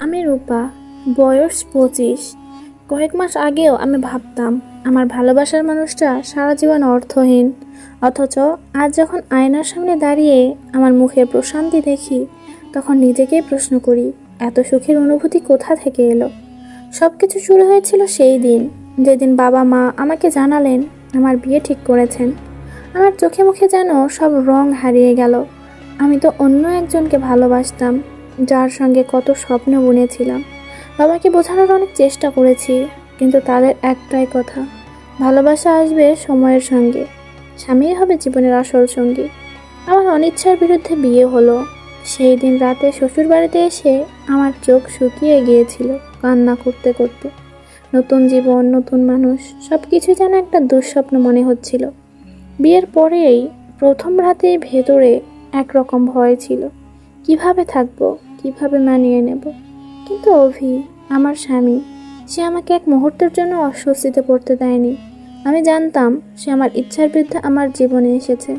আমি রূপা, বয়স পঁচিশ। কয়েক মাস আগেও আমি ভাবতাম, আমার ভালোবাসার মানুষটা সারা জীবন অর্থহীন। অথচ আজ যখন আয়নার সামনে দাঁড়িয়ে আমার মুখে প্রশান্তি দেখি, তখন নিজেকেই প্রশ্ন করি, এত সুখের অনুভূতি কোথা থেকে এলো? সব কিছু শুরু হয়েছিল সেই দিন, যেদিন বাবা মা আমাকে জানালেন আমার বিয়ে ঠিক করেছেন। আমার চোখে মুখে যেন সব রং হারিয়ে গেল। আমি তো অন্য একজনকে ভালোবাসতাম। যার সঙ্গে কত স্বপ্ন বুনেছিলাম। বাবাকে বোঝানোর অনেক চেষ্টা করেছি, কিন্তু তাদের একটাই কথা, ভালোবাসা আসবে সময়ের সঙ্গে। স্বামী হবে জীবনের আসল সঙ্গী। আমার অনিচ্ছার বিরুদ্ধে বিয়ে হলো। সেই দিন রাতে শ্বশুর বাড়িতে এসে আমার চোখ শুকিয়ে গিয়েছিল কান্না করতে করতে। নতুন জীবন, নতুন মানুষ সব কিছু যেন একটা দুঃস্বপ্ন মনে হচ্ছিল। বিয়ের পরেই প্রথম রাতে ভেতরে একরকম ভয় ছিল। কীভাবে থাকব, কীভাবে মানিয়ে নেব? কিন্তু অভি, আমার স্বামী, সে আমাকে এক মুহূর্তের জন্য অস্বস্তিতে পড়তে দেয়নি। আমি জানতাম সে আমার ইচ্ছার বিরুদ্ধে আমার জীবনে এসেছে,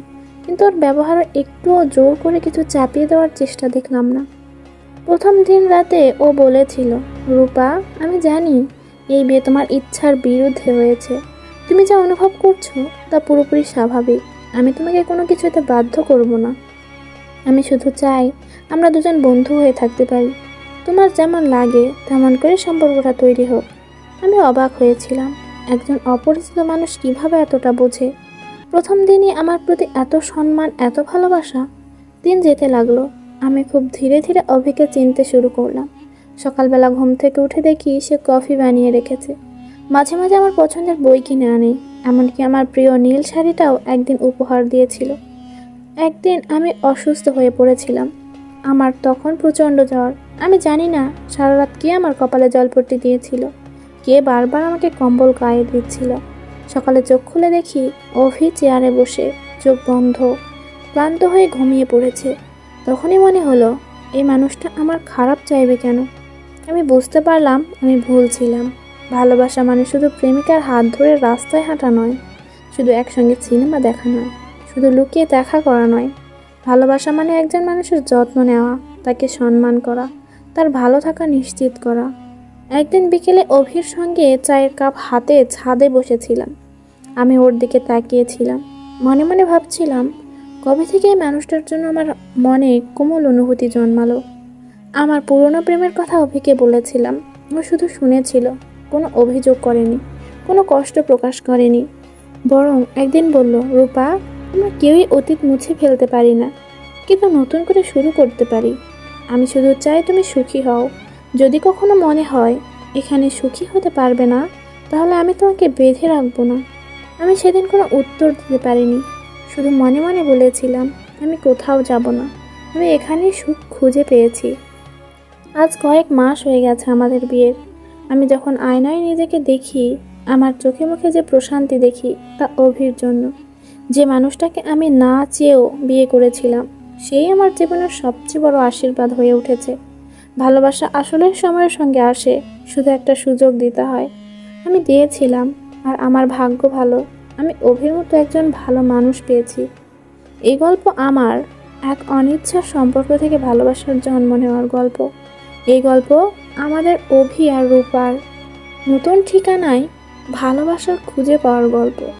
কিন্তু ওর ব্যবহার একটুও জোর করে কিছু চাপিয়ে দেওয়ার চেষ্টা দেখলাম না। প্রথম দিন রাতে ও বলেছিল, রূপা, আমি জানি এই বিয়ে তোমার ইচ্ছার বিরুদ্ধে হয়েছে। তুমি যা অনুভব করছ তা পুরোপুরি স্বাভাবিক। আমি তোমাকে কোনো কিছুতে বাধ্য করব না। আমি শুধু চাই আমরা দুজন বন্ধু হয়ে থাকতে পারি। তোমার যেমন লাগে, তেমন করে সম্পর্কটা তৈরি হোক। আমি অবাক হয়েছিলাম, একজন অপরিচিত মানুষ কীভাবে এতটা বোঝে? প্রথম দিনই আমার প্রতি এত সম্মান, এত ভালোবাসা। দিন যেতে লাগল, আমি খুব ধীরে ধীরে অভিকে চিনতে শুরু করলাম। সকালবেলা ঘুম থেকে উঠে দেখি সে কফি বানিয়ে রেখেছে। মাঝে মাঝে আমার পছন্দের বই কিনে আনে, এমনকি আমার প্রিয় নীল শাড়িটাও একদিন উপহার দিয়েছিল। একদিন আমি অসুস্থ হয়ে পড়েছিলাম। আমার তখন প্রচণ্ড জ্বর। আমি জানি না সারা রাত কে আমার কপালে জলপট্টি দিয়েছিল? কে বারবার আমাকে কম্বল গায়ে দিচ্ছিল? সকালে চোখ খুলে দেখি অভি চেয়ারে বসে, চোখ বন্ধ, ক্লান্ত হয়ে ঘুমিয়ে পড়েছে। তখনই মনে হলো, এই মানুষটা আমার খারাপ চাইবে কেন? আমি বুঝতে পারলাম আমি ভুল ছিলাম। ভালোবাসা মানে শুধু প্রেমিকার হাত ধরে রাস্তায় হাঁটা নয়, শুধু একসঙ্গে সিনেমা দেখা নয়। শুধু লুকিয়ে দেখা করা নয়, ভালোবাসা মানে একজন মানুষের যত্ন নেওয়া, তাকে সম্মান করা, তার ভালো থাকা নিশ্চিত করা। একদিন বিকেলে অভির সঙ্গে চায়ের কাপ হাতে ছাদে বসেছিলাম। আমি ওর দিকে তাকিয়েছিলাম, মনে মনে ভাবছিলাম, কবে থেকে এই মানুষটার জন্য আমার মনে কোমল অনুভূতি জন্মালো। আমার পুরনো প্রেমের কথা অভিকে বলেছিলাম, ও শুধু শুনেছিল, কোনো অভিযোগ করেনি, কোনো কষ্ট প্রকাশ করেনি, বরং একদিন বলল, রূপা আমরা কেউই অতীত মুছে ফেলতে পারি না, কিন্তু নতুন করে শুরু করতে পারি। আমি শুধু চাই তুমি সুখী হও। যদি কখনো মনে হয়, এখানে সুখী হতে পারবে না, তাহলে আমি তোমাকে বেঁধে রাখব না। আমি সেদিন কোনো উত্তর দিতে পারিনি। শুধু মনে মনে বলেছিলাম, আমি কোথাও যাব না। আমি এখানেই সুখ খুঁজে পেয়েছি। আজ কয়েক মাস হয়ে গেছে আমাদের বিয়ের। আমি যখন আয়নায় নিজেকে দেখি, আমার চোখে মুখে যে প্রশান্তি দেখি, তা অভির জন্য। যে মানুষটাকে আমি না চেয়েও বিয়ে করেছিলাম, সেই আমার জীবনের সবচেয়ে বড় আশীর্বাদ হয়ে উঠেছে। ভালোবাসা আসলে সময়ের সঙ্গে আসে, শুধু একটা সুযোগ দিতে হয়। আমি দিয়েছিলাম, আর আমার ভাগ্য ভালো, আমি অভির মতো একজন ভালো মানুষ পেয়েছি। এই গল্প আমার এক অনিচ্ছা সম্পর্ক থেকে ভালোবাসার জন্ম নেওয়ার গল্প। এই গল্প আমাদের অভি আর রূপার নতুন ঠিকানায় ভালোবাসার খুঁজে পাওয়ার গল্প।